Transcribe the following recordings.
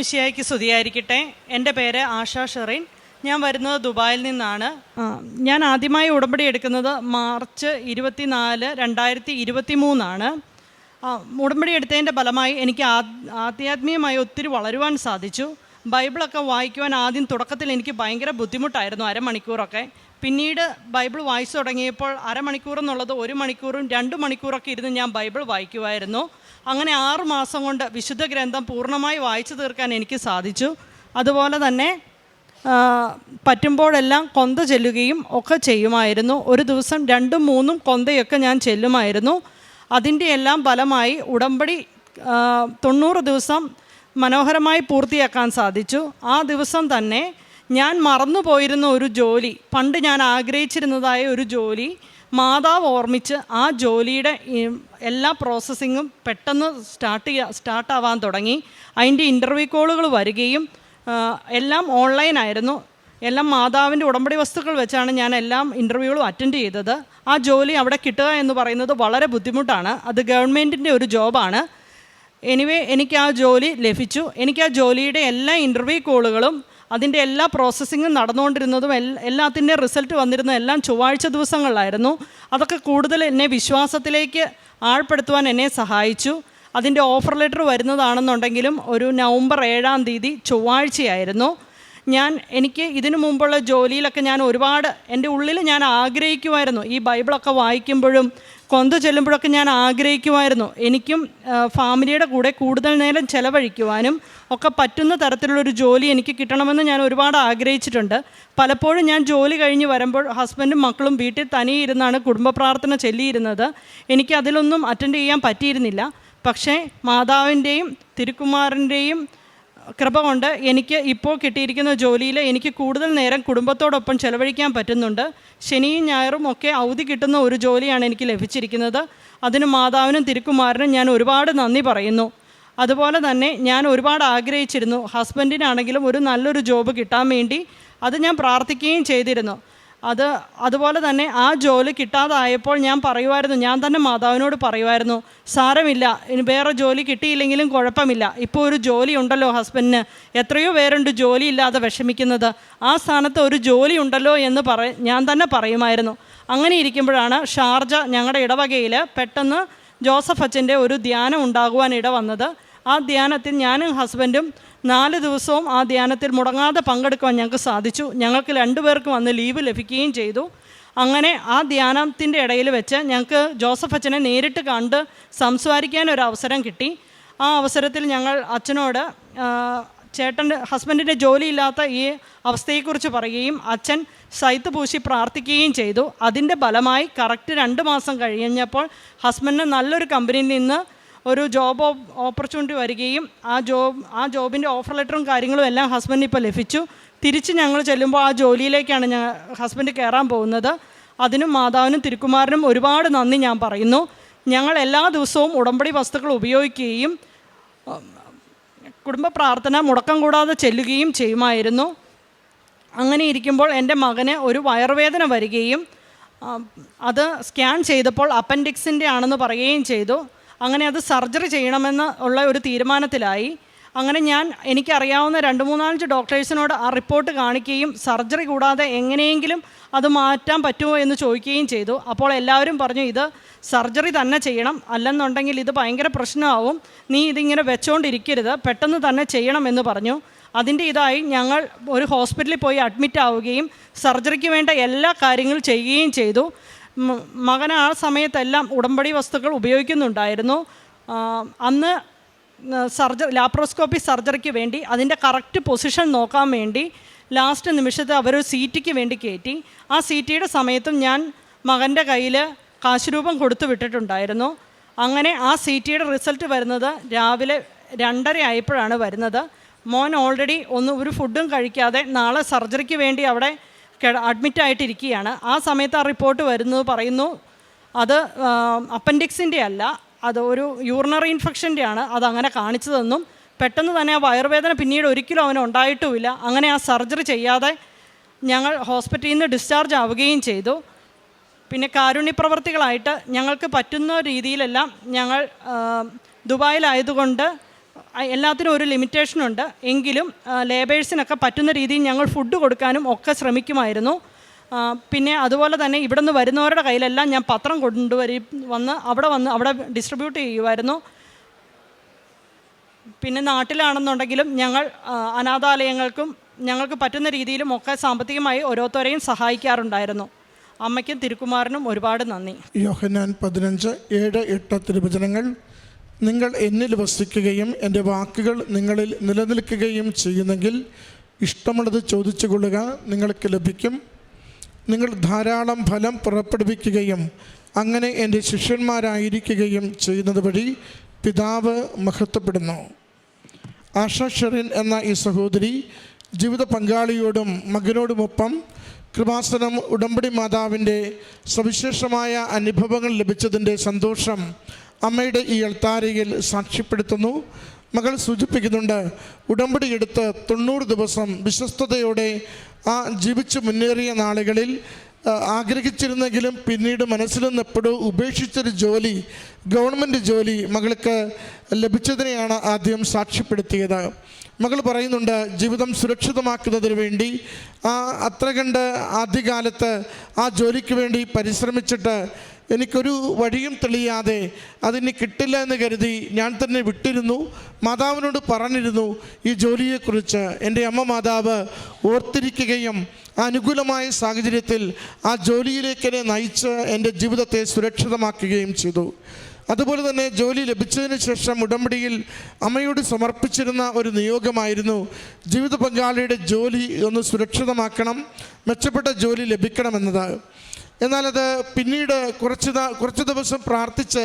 ഈശോമിശിയായിക്ക് സ്തുതിയായിരിക്കട്ടെ. എന്റെ പേര് ആശാ ഷെറിൻ. ഞാൻ വരുന്നത് ദുബായിൽ നിന്നാണ്. ഞാൻ ആദ്യമായി ഉടമ്പടി എടുക്കുന്നത് മാർച്ച് ഇരുപത്തിനാല് രണ്ടായിരത്തി ഇരുപത്തി മൂന്നാണ് ഉടമ്പടി എടുത്തതിന്റെ ഫലമായി എനിക്ക് ആധ്യാത്മീയമായി ഒത്തിരി വളരുവാൻ സാധിച്ചു. ബൈബിളൊക്കെ വായിക്കുവാൻ ആദ്യം തുടക്കത്തിൽ എനിക്ക് ഭയങ്കര ബുദ്ധിമുട്ടായിരുന്നു അരമണിക്കൂറൊക്കെ. പിന്നീട് ബൈബിൾ വായിച്ചു തുടങ്ങിയപ്പോൾ അരമണിക്കൂർ എന്നുള്ളത് ഒരു മണിക്കൂറും രണ്ട് മണിക്കൂറൊക്കെ ഇരുന്ന് ഞാൻ ബൈബിൾ വായിക്കുമായിരുന്നു അങ്ങനെ ആറ് മാസം കൊണ്ട് വിശുദ്ധ ഗ്രന്ഥം പൂർണമായി വായിച്ചു തീർക്കാൻ എനിക്ക് സാധിച്ചു. അതുപോലെ തന്നെ പറ്റുമ്പോഴെല്ലാം കൊന്ത ചെല്ലുകയും ഒക്കെ ചെയ്യുമായിരുന്നു. ഒരു ദിവസം രണ്ടും മൂന്നും കൊന്തയൊക്കെ ഞാൻ ചെല്ലുമായിരുന്നു. അതിന്റെ എല്ലാം ഫലമായി ഉടമ്പടി തൊണ്ണൂറ് ദിവസം മനോഹരമായി പൂർത്തിയാക്കാൻ സാധിച്ചു. ആ ദിവസം തന്നെ ഞാൻ മറന്നു പോയിരുന്ന ഒരു ജോലി പണ്ട് ഞാൻ ആഗ്രഹിച്ചിരുന്നതായ ഒരു ജോലി മാതാവ് ഓർമ്മിച്ച് ആ ജോലിയുടെ എല്ലാ പ്രോസസ്സിങ്ങും പെട്ടെന്ന് സ്റ്റാർട്ട് ചെയ്യാ സ്റ്റാർട്ടാവാൻ തുടങ്ങി. അതിന്റെ ഇന്റർവ്യൂ കോളുകൾ വരികയും എല്ലാം ഓൺലൈനായിരുന്നു എല്ലാം മാതാവിന്റെ ഉടമ്പടി വസ്തുക്കൾ വെച്ചാണ് ഞാൻ എല്ലാം ഇന്റർവ്യൂകളും അറ്റൻഡ് ചെയ്തത്. ആ ജോലി അവിടെ കിട്ടുക എന്ന് പറയുന്നത് വളരെ ബുദ്ധിമുട്ടാണ്. അത് ഗവൺമെന്റിന്റെ ഒരു ജോബാണ്. എനിവേ എനിക്ക് ആ ജോലി ലഭിച്ചു. എനിക്ക് ആ ജോലിയുടെ എല്ലാ ഇന്റർവ്യൂ കോളുകളും അതിന്റെ എല്ലാ പ്രോസസ്സിങ്ങും നടന്നുകൊണ്ടിരുന്നതും എല്ലാ എല്ലാത്തിന്റെ റിസൾട്ട് വന്നിരുന്നതും എല്ലാം ചൊവ്വാഴ്ച ദിവസങ്ങളിലായിരുന്നു. അതൊക്കെ കൂടുതൽ എന്നെ വിശ്വാസത്തിലേക്ക് ആഴ്പ്പെടുത്തുവാൻ എന്നെ സഹായിച്ചു. അതിന്റെ ഓഫർ ലെറ്റർ വരുന്നതാണെന്നുണ്ടെങ്കിലും ഒരു നവംബർ ഏഴാം തീയതി ചൊവ്വാഴ്ചയായിരുന്നു. ഞാൻ എനിക്ക് ഇതിനു മുമ്പുള്ള ജോലിയിലൊക്കെ ഞാൻ ഒരുപാട് എന്റെ ഉള്ളിൽ ഞാൻ ആഗ്രഹിക്കുമായിരുന്നു. ഈ ബൈബിളൊക്കെ വായിക്കുമ്പോഴും കൊന്ത ചെല്ലുമ്പോഴൊക്കെ ഞാൻ ആഗ്രഹിക്കുമായിരുന്നു. എനിക്കും ഫാമിലിയുടെ കൂടെ കൂടുതൽ നേരം ചെലവഴിക്കുവാനും ഒക്കെ പറ്റുന്ന തരത്തിലുള്ളൊരു ജോലി എനിക്ക് കിട്ടണമെന്ന് ഞാൻ ഒരുപാട് ആഗ്രഹിച്ചിട്ടുണ്ട്. പലപ്പോഴും ഞാൻ ജോലി കഴിഞ്ഞ് വരുമ്പോൾ ഹസ്ബൻഡും മക്കളും വീട്ടിൽ തനിയെ ഇരുന്നാണ് കുടുംബ പ്രാർത്ഥന ചെല്ലിയിരുന്നത്. എനിക്ക് അതിലൊന്നും അറ്റൻഡ് ചെയ്യാൻ പറ്റിയിരുന്നില്ല. പക്ഷേ മാതാവിന്റെയും തിരുക്കുമാറിന്റെയും കൃപ കൊണ്ട് എനിക്ക് ഇപ്പോൾ കിട്ടിയിരിക്കുന്ന ജോലിയിൽ എനിക്ക് കൂടുതൽ നേരം കുടുംബത്തോടൊപ്പം ചെലവഴിക്കാൻ പറ്റുന്നുണ്ട്. ശനിയും ഞായറും ഒക്കെ അവധി കിട്ടുന്ന ഒരു ജോലിയാണ് എനിക്ക് ലഭിച്ചിരിക്കുന്നത്. അതിന് മാതാവിനും തിരുക്കുമാരനും ഞാൻ ഒരുപാട് നന്ദി പറയുന്നു. അതുപോലെ തന്നെ ഞാൻ ഒരുപാട് ആഗ്രഹിച്ചിരുന്നു. ഹസ്ബൻഡിനാണെങ്കിലും ഒരു നല്ലൊരു ജോബ് കിട്ടാൻ വേണ്ടി അത് ഞാൻ പ്രാർത്ഥിക്കുകയും ചെയ്തിരുന്നു. അത് അതുപോലെ തന്നെ ആ ജോലി കിട്ടാതായപ്പോൾ ഞാൻ പറയുമായിരുന്നു ഞാൻ തന്നെ മാതാവിനോട് പറയുമായിരുന്നു സാരമില്ല ഇനി വേറെ ജോലി കിട്ടിയില്ലെങ്കിലും കുഴപ്പമില്ല. ഇപ്പോൾ ഒരു ജോലി ഉണ്ടല്ലോ ഹസ്ബൻഡിന്. എത്രയോ പേരുണ്ട് ജോലി ഇല്ലാതെ വിഷമിക്കുന്നത്. ആ സ്ഥാനത്ത് ഒരു ജോലി ഉണ്ടല്ലോ എന്ന് പറ ഞാൻ തന്നെ പറയുമായിരുന്നു. അങ്ങനെ ഇരിക്കുമ്പോഴാണ് ഷാർജ ഞങ്ങളുടെ ഇടവകയിൽ പെട്ടെന്ന് ജോസഫ് അച്ഛന്റെ ഒരു ധ്യാനം ഉണ്ടാകുവാൻ ഇട വന്നത്. ആ ധ്യാനത്തിൽ ഞാനും ഹസ്ബൻഡും നാല് ദിവസവും ആ ധ്യാനത്തിൽ മുടങ്ങാതെ പങ്കെടുക്കാൻ ഞങ്ങൾക്ക് സാധിച്ചു. ഞങ്ങൾക്ക് രണ്ടുപേർക്കും അന്ന് ലീവ് ലഭിക്കുകയും ചെയ്തു. അങ്ങനെ ആ ധ്യാനത്തിന്റെ ഇടയിൽ വെച്ച് ഞങ്ങൾക്ക് ജോസഫ് അച്ഛനെ നേരിട്ട് കണ്ട് സംസാരിക്കാൻ ഒരു അവസരം കിട്ടി. ആ അവസരത്തിൽ ഞങ്ങൾ അച്ഛനോട് ചേട്ടന്റെ ഹസ്ബൻഡിന്റെ ജോലിയില്ലാത്ത ഈ അവസ്ഥയെക്കുറിച്ച് പറയുകയും അച്ഛൻ സൈത്ത് പൂശി പ്രാർത്ഥിക്കുകയും ചെയ്തു. അതിന്റെ ഫലമായി കറക്റ്റ് രണ്ട് മാസം കഴിഞ്ഞപ്പോൾ ഹസ്ബൻഡിന് നല്ലൊരു കമ്പനിയിൽ നിന്ന് ഒരു ജോബ് ഓപ്പർച്യൂണിറ്റി വരികയും ആ ജോബ് ആ ജോബിന്റെ ഓഫർ ലെറ്ററും കാര്യങ്ങളും എല്ലാം ഹസ്ബൻഡ് ഇപ്പോൾ ലഭിച്ചു. തിരിച്ച് ഞങ്ങൾ ചെല്ലുമ്പോൾ ആ ജോലിയിലേക്കാണ് ഞാൻ ഹസ്ബൻഡ് കയറാൻ പോകുന്നത്. അതിനും മാതാവിനും തിരുക്കുമാരനും ഒരുപാട് നന്ദി ഞാൻ പറയുന്നു. ഞങ്ങൾ എല്ലാ ദിവസവും ഉടമ്പടി വസ്തുക്കൾ ഉപയോഗിക്കുകയും കുടുംബ പ്രാർത്ഥന മുടക്കം കൂടാതെ ചെല്ലുകയും ചെയ്യുമായിരുന്നു. അങ്ങനെ ഇരിക്കുമ്പോൾ എന്റെ മകന് ഒരു വയറുവേദന വരികയും അത് സ്കാൻ ചെയ്തപ്പോൾ അപ്പൻഡിക്സിന്റെ ആണെന്ന് പറയുകയും ചെയ്തു. അങ്ങനെ അത് സർജറി ചെയ്യണമെന്ന് ഉള്ള ഒരു തീരുമാനത്തിലായി. അങ്ങനെ ഞാൻ എനിക്കറിയാവുന്ന രണ്ട് മൂന്നാലഞ്ച് ഡോക്ടേഴ്സിനോട് ആ റിപ്പോർട്ട് കാണിക്കുകയും സർജറി കൂടാതെ എങ്ങനെയെങ്കിലും അത് മാറ്റാൻ പറ്റുമോ എന്ന് ചോദിക്കുകയും ചെയ്തു. അപ്പോൾ എല്ലാവരും പറഞ്ഞു ഇത് സർജറി തന്നെ ചെയ്യണം. അല്ലെന്നുണ്ടെങ്കിൽ ഇത് ഭയങ്കര പ്രശ്നമാവും. നീ ഇതിങ്ങനെ വെച്ചുകൊണ്ടിരിക്കരുത് പെട്ടെന്ന് തന്നെ ചെയ്യണം എന്ന് പറഞ്ഞു. അതിന്റെ ഇതായി ഞങ്ങൾ ഒരു ഹോസ്പിറ്റലിൽ പോയി അഡ്മിറ്റ് ആവുകയും സർജറിക്ക് വേണ്ട എല്ലാ കാര്യങ്ങളും ചെയ്യുകയും ചെയ്തു. മകൻ ആ സമയത്തെല്ലാം ഉടമ്പടി വസ്തുക്കൾ ഉപയോഗിക്കുന്നുണ്ടായിരുന്നു. അന്ന് സർജ ലാപ്രോസ്കോപ്പി സർജറിക്ക് വേണ്ടി അതിന്റെ കറക്റ്റ് പൊസിഷൻ നോക്കാൻ വേണ്ടി ലാസ്റ്റ് നിമിഷത്തെ അവർ സീറ്റിക്ക് വേണ്ടി കയറ്റി. ആ സീറ്റിയുടെ സമയത്തും ഞാൻ മകന്റെ കയ്യിൽ കാശുരൂപം കൊടുത്തു വിട്ടിട്ടുണ്ടായിരുന്നു. അങ്ങനെ ആ സീറ്റിയുടെ റിസൾട്ട് വരുന്നത് രാവിലെ രണ്ടര ആയപ്പോഴാണ് വരുന്നത്. മോൻ ഓൾറെഡി ഒന്ന് ഒരു ഫുഡും കഴിക്കാതെ നാളെ സർജറിക്ക് വേണ്ടി അവിടെ അഡ്മിറ്റ് ആയിട്ടിരിക്കുകയാണ്. ആ സമയത്ത് ആ റിപ്പോർട്ട് വരുന്നത് പറയുന്നു അത് അപ്പൻഡിക്സിന്റെ അല്ല അത് ഒരു യൂറിനറി ഇൻഫെക്ഷന്റെ ആണ് അതങ്ങനെ കാണിച്ചതെന്നും പെട്ടെന്ന് തന്നെ ആ വയറുവേദന പിന്നീട് ഒരിക്കലും അവന് ഉണ്ടായിട്ടുമില്ല. അങ്ങനെ ആ സർജറി ചെയ്യാതെ ഞങ്ങൾ ഹോസ്പിറ്റലിൽ നിന്ന് ഡിസ്ചാർജ് ആവുകയും ചെയ്തു. പിന്നെ കാരുണ്യപ്രവർത്തികളായിട്ട് ഞങ്ങൾക്ക് പറ്റുന്ന രീതിയിലെല്ലാം ഞങ്ങൾ ദുബായിലായതുകൊണ്ട് എല്ലാത്തിനും ഒരു ലിമിറ്റേഷനുണ്ട്. എങ്കിലും ലേബേഴ്സിനൊക്കെ പറ്റുന്ന രീതിയിൽ ഞങ്ങൾ ഫുഡ് കൊടുക്കാനും ഒക്കെ ശ്രമിക്കുമായിരുന്നു. പിന്നെ അതുപോലെ തന്നെ ഇവിടെ നിന്ന് വരുന്നവരുടെ കയ്യിലെല്ലാം ഞാൻ പത്രം കൊണ്ടുവരി വന്ന് അവിടെ വന്ന് അവിടെ ഡിസ്ട്രിബ്യൂട്ട് ചെയ്യുമായിരുന്നു പിന്നെ നാട്ടിലാണെന്നുണ്ടെങ്കിലും ഞങ്ങൾ അനാഥാലയങ്ങൾക്കും ഞങ്ങൾക്ക് പറ്റുന്ന രീതിയിലും ഒക്കെ സാമ്പത്തികമായി ഓരോരുത്തരെയും സഹായിക്കാറുണ്ടായിരുന്നു. അമ്മയ്ക്കും തിരുക്കുമാറിനും ഒരുപാട് നന്ദി. യോഹനാൻ പതിനഞ്ച് ഏഴ് എട്ട് തിരുവചനങ്ങൾ നിങ്ങൾ എന്നിൽ വസിക്കുകയും എന്റെ വാക്കുകൾ നിങ്ങളിൽ നിലനിൽക്കുകയും ചെയ്യുന്നെങ്കിൽ ഇഷ്ടമുള്ളത് ചോദിച്ചു കൊള്ളുക നിങ്ങൾക്ക് ലഭിക്കും. നിങ്ങൾ ധാരാളം ഫലം പുറപ്പെടുവിക്കുകയും അങ്ങനെ എന്റെ ശിഷ്യന്മാരായിരിക്കുകയും ചെയ്യുന്നത് വഴി പിതാവ് മഹത്വപ്പെടുന്നു. ആഷ എന്ന ഈ സഹോദരി ജീവിത പങ്കാളിയോടും മകനോടുമൊപ്പം കൃപാസനം ഉടമ്പടി മാതാവിന്റെ സവിശേഷമായ അനുഭവങ്ങൾ ലഭിച്ചതിന്റെ സന്തോഷം അമ്മയുടെ ഈ അൾത്താരയിൽ സാക്ഷ്യപ്പെടുത്തുന്നു. മകൾ സൂചിപ്പിക്കുന്നുണ്ട് ഉടമ്പടി എടുത്ത് തൊണ്ണൂറ് ദിവസം വിശ്വസ്തയോടെ ആ ജീവിച്ച് മുന്നേറിയ നാളുകളിൽ ആഗ്രഹിച്ചിരുന്നെങ്കിലും പിന്നീട് മനസ്സിൽ നിന്ന് എപ്പോഴും ഉപേക്ഷിച്ചൊരു ജോലി ഗവൺമെന്റ് ജോലി മകൾക്ക് ലഭിച്ചതിനെയാണ് ആദ്യം സാക്ഷ്യപ്പെടുത്തിയത്. മകൾ പറയുന്നുണ്ട് ജീവിതം സുരക്ഷിതമാക്കുന്നതിന് വേണ്ടി ആ അത്ര കണ്ട് ആദ്യകാലത്ത് ആ ജോലിക്ക് വേണ്ടി പരിശ്രമിച്ചിട്ട് എനിക്കൊരു വഴിയും തെളിയാതെ അതിന് കിട്ടില്ല എന്ന് കരുതി ഞാൻ തന്നെ വിട്ടിരുന്നു. മാതാവിനോട് പറഞ്ഞിരുന്നു ഈ ജോലിയെക്കുറിച്ച് എന്റെ അമ്മ മാതാവ് ഓർത്തിരിക്കുകയും അനുകൂലമായ സാഹചര്യത്തിൽ ആ ജോലിയിലേക്ക് നയിച്ച് എന്റെ ജീവിതത്തെ സുരക്ഷിതമാക്കുകയും ചെയ്തു. അതുപോലെ തന്നെ ജോലി ലഭിച്ചതിന് ശേഷം ഉടമ്പടിയിൽ അമ്മയോട് സമർപ്പിച്ചിരുന്ന ഒരു നിയോഗമായിരുന്നു. ജീവിത പങ്കാളിയുടെ ജോലി ഒന്ന് സുരക്ഷിതമാക്കണം മെച്ചപ്പെട്ട ജോലി ലഭിക്കണമെന്നത്. എന്നാൽ അത് പിന്നീട് കുറച്ച് കുറച്ച് ദിവസം പ്രാർത്ഥിച്ച്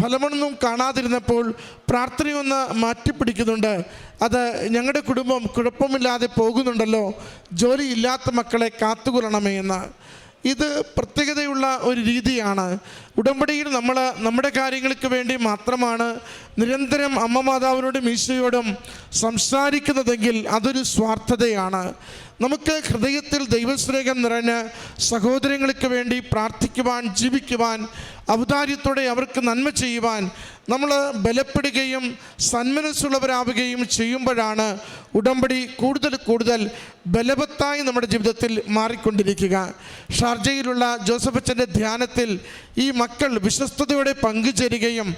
ഫലമൊന്നും കാണാതിരുന്നപ്പോൾ പ്രാർത്ഥനയൊന്ന് മാറ്റിപ്പിടിക്കുന്നുണ്ട്. അത് ഞങ്ങളുടെ കുടുംബം കുഴപ്പമില്ലാതെ പോകുന്നുണ്ടല്ലോ ജോലിയില്ലാത്ത മക്കളെ കാത്തുകൊള്ളണമേ എന്ന്. ഇത് പ്രത്യേകതയുള്ള ഒരു രീതിയാണ്. ഉടമ്പടിയിൽ നമ്മൾ നമ്മുടെ കാര്യങ്ങൾക്ക് വേണ്ടി മാത്രമാണ് നിരന്തരം അമ്മ മാതാവിനോടും ഈശോയോടും സംസാരിക്കുന്നതെങ്കിൽ അതൊരു സ്വാർത്ഥതയാണ്. നമുക്ക് ഹൃദയത്തിൽ ദൈവസ്നേഹം നിറഞ്ഞ് സഹോദരങ്ങൾക്ക് വേണ്ടി പ്രാർത്ഥിക്കുവാൻ ജീവിക്കുവാൻ ഔദാര്യത്തോടെ അവർക്ക് നന്മ ചെയ്യുവാൻ നമ്മൾ ബലപ്പെടുകയും സന്മനസ്സുള്ളവരാവുകയും ചെയ്യുമ്പോഴാണ് ഉടമ്പടി കൂടുതൽ കൂടുതൽ ബലവത്തായി നമ്മുടെ ജീവിതത്തിൽ മാറിക്കൊണ്ടിരിക്കുക. ഷാർജയിലുള്ള ജോസഫ് അച്ഛന്റെ ധ്യാനത്തിൽ ഈ മക്കൾ വിശ്വസ്തയോടെ പങ്കുചേരുകയും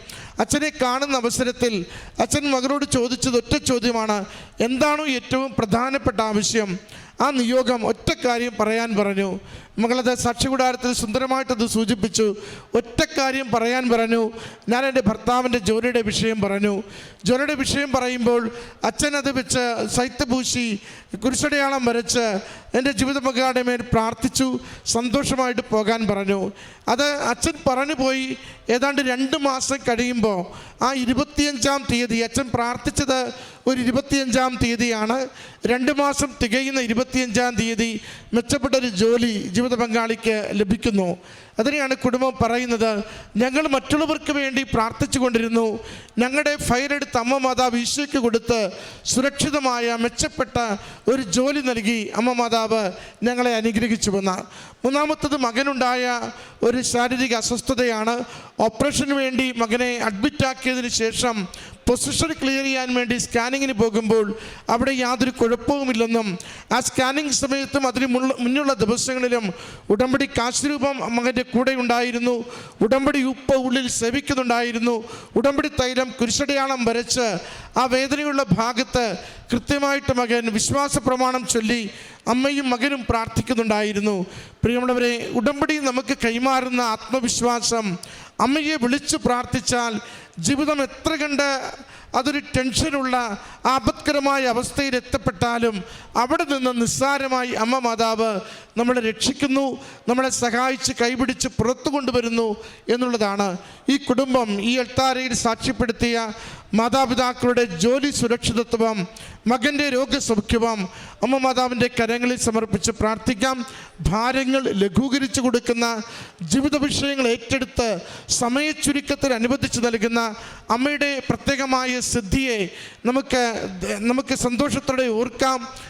അച്ഛനെ കാണുന്ന അവസരത്തിൽ അച്ഛൻ മകനോട് ചോദിച്ചത് ഒറ്റ ചോദ്യമാണ് എന്താണോ ഏറ്റവും പ്രധാനപ്പെട്ട ആവശ്യം? ആ നിയോഗം ഒറ്റ കാര്യം പറയാൻ പറഞ്ഞു. മകളത് സാക്ഷികൂടാരത്തിൽ സുന്ദരമായിട്ടത് സൂചിപ്പിച്ചു. ഒറ്റ കാര്യം പറയാൻ പറഞ്ഞു. ഞാൻ എന്റെ ഭർത്താവിന്റെ ജോലിയുടെ വിഷയം പറഞ്ഞു. ജോലിയുടെ വിഷയം പറയുമ്പോൾ അച്ഛൻ അത് വെച്ച് സൈത്തപൂശി കുരിശടയാളം വരച്ച് എന്റെ ജീവിത പങ്കാളിയുടെ മേൽ പ്രാർത്ഥിച്ചു. സന്തോഷമായിട്ട് പോകാൻ പറഞ്ഞു. അത് അച്ഛൻ പറഞ്ഞു പോയി. ഏതാണ്ട് രണ്ട് മാസം കഴിയുമ്പോൾ ആ ഇരുപത്തിയഞ്ചാം തീയതി അച്ഛൻ പ്രാർത്ഥിച്ചത് ഒരു ഇരുപത്തിയഞ്ചാം തീയതിയാണ്. രണ്ട് മാസം തികയുന്ന ഇരുപത്തിയഞ്ചാം തീയതി മെച്ചപ്പെട്ട ഒരു ജോലി ജീവിത പങ്കാളിക്ക് ലഭിക്കുന്നു. അതിനെയാണ് കുടുംബം പറയുന്നത്. ഞങ്ങൾ മറ്റുള്ളവർക്ക് വേണ്ടി പ്രാർത്ഥിച്ചു കൊണ്ടിരുന്നു. ഞങ്ങളുടെ ഫയലെടുത്ത് അമ്മ മാതാവ് ഈശോയ്ക്ക് കൊടുത്ത് സുരക്ഷിതമായ മെച്ചപ്പെട്ട ഒരു ജോലി നൽകി അമ്മ മാതാവ് ഞങ്ങളെ അനുഗ്രഹിച്ചു വന്ന. മൂന്നാമത്തത് മകനുണ്ടായ ഒരു ശാരീരിക അസ്വസ്ഥതയാണ്. ഓപ്പറേഷന് വേണ്ടി മകനെ അഡ്മിറ്റ് അഡ്മിറ്റാക്കിയതിന് ശേഷം പൊസിഷൻ ക്ലിയർ ചെയ്യാൻ വേണ്ടി സ്കാനിങ്ങിന് പോകുമ്പോൾ അവിടെ യാതൊരു കുഴപ്പവുമില്ലെന്നും ആ സ്കാനിങ് സമയത്തും അതിന് മുന്നുള്ള ദിവസങ്ങളിലും ഉടമ്പടി കാശ്രൂപം മകന്റെ കൂടെ ഉണ്ടായിരുന്നു. ഉടമ്പടി ഉപ്പ് ഉള്ളിൽ സേവിക്കുന്നുണ്ടായിരുന്നു. ഉടമ്പടി തൈലം കുരിശടയാളം വരച്ച് ആ വേദനയുള്ള ഭാഗത്ത് കൃത്യമായിട്ട് മകൻ വിശ്വാസ പ്രമാണം ചൊല്ലി അമ്മയും മകനും പ്രാർത്ഥിക്കുന്നുണ്ടായിരുന്നു. പ്രിയമുള്ളവരെ ഉടമ്പടി നമുക്ക് കൈമാറുന്ന ആത്മവിശ്വാസം അമ്മയെ വിളിച്ചു പ്രാർത്ഥിച്ചാൽ ജീവിതം എത്ര കണ്ട് അതൊരു ടെൻഷനുള്ള ആപത്കരമായ അവസ്ഥയിൽ എത്തപ്പെട്ടാലും അവിടെ നിന്ന് നിസ്സാരമായി അമ്മ മാതാവ് നമ്മളെ രക്ഷിക്കുന്നു നമ്മളെ സഹായിച്ച് കൈപിടിച്ച് പുറത്തു കൊണ്ടുവരുന്നു എന്നുള്ളതാണ് ഈ കുടുംബം ഈ എൾത്താരയിൽ സാക്ഷ്യപ്പെടുത്തിയ മാതാപിതാക്കളുടെ ജോലി സുരക്ഷിതത്വം മകന്റെ രോഗസൗഖ്യവും അമ്മ മാതാവിന്റെ കരങ്ങളിൽ സമർപ്പിച്ച് പ്രാർത്ഥിക്കാം. ഭാരങ്ങൾ ലഘൂകരിച്ചു കൊടുക്കുന്ന ജീവിത വിഷയങ്ങൾ ഏറ്റെടുത്ത് സമയച്ചുരുക്കത്തിന് അനുവദിച്ച് നൽകുന്ന അമ്മയുടെ പ്രത്യേകമായ സിദ്ധിയെ നമുക്ക് നമുക്ക് സന്തോഷത്തോടെ ഓർക്കാം.